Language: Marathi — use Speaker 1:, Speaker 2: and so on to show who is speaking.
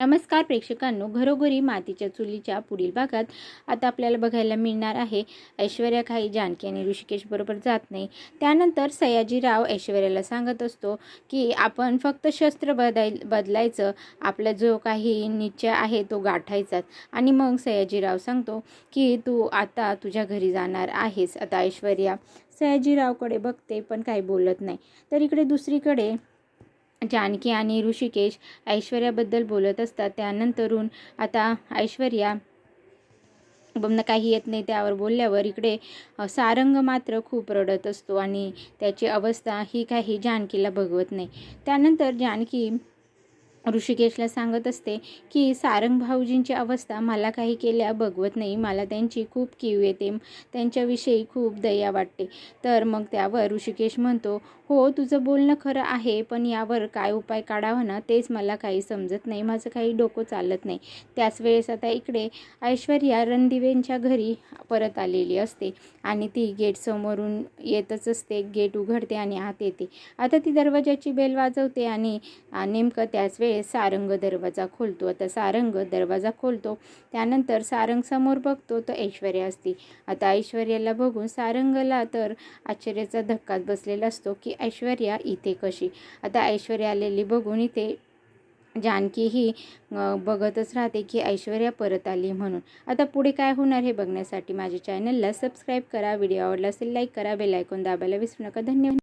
Speaker 1: नमस्कार प्रेक्षकांनो घरोघरी मातीच्या चुलीच्या पुढील भागात आता आपल्याला बघायला मिळणार आहे ऐश्वर्या काही जानकी आणि ऋषिकेश बरोबर जात नाही. त्यानंतर सयाजीराव ऐश्वर्याला सांगत असतो की आपण फक्त शस्त्र बदल बदलायचं. आपला जो काही निश्चय आहे तो गाठायचाच. आणि मग सयाजीराव सांगतो की तू आता तुझ्या घरी जाणार आहेस. आता ऐश्वर्या सयाजीरावकडे बघते पण काही बोलत नाही. तर इकडे दुसरीकडे जानकी आणि ऋषिकेश ऐश्वर्याबद्दल बोलत असतात. त्यानंतरून आता ऐश्वर्या बमना काही येत नाही त्यावर बोलल्यावर इकडे सारंग मात्र खूप रडत असतो आणि त्याची अवस्था ही काही जानकीला बघवत नाही. त्यानंतर जानकी ऋषिकेशला सांगत असते की सारंग भाऊजींची अवस्था मला काही केल्या बघवत नाही. मला त्यांची खूप कीव येते. त्यांच्याविषयी खूप दया वाटते. तर मग त्यावर ऋषिकेश म्हणतो हो तुझं बोलणं खरं आहे पण यावर काय उपाय काढावा ना? तेच मला काही समजत नाही. माझं काही डोकं चालत नाही. त्याच वेळेस आता इकडे ऐश्वर्या रणदिवेंच्या घरी परत आलेली असते आणि ती गेट समोरून येतच असते. गेट उघडते आणि आत येते. आता ती दरवाजाची बेल वाजवते आणि नेमकं त्याच वेळेस सारंग दरवाजा खोलतो. आता सारंग दरवाजा खोलतो त्यानंतर सारंग समोर बघतो तर ऐश्वर्या असते. आता ऐश्वर्याला बघून सारंगला तर आश्चर्याचा धक्काच बसलेला असतो की ऐश्वर्या इथे कशी? आता ऐश्वर्या आलेली बघून इथे जानकी ही बघतच राहते की ऐश्वर्या परत आली म्हणून. आता पुढे काय होणार हे बघण्यासाठी माझ्या चॅनलला सबस्क्राईब करा व्हिडिओ आवडला असेल लाईक करा बेलायकॉन दाबायला विसरू नका. धन्यवाद.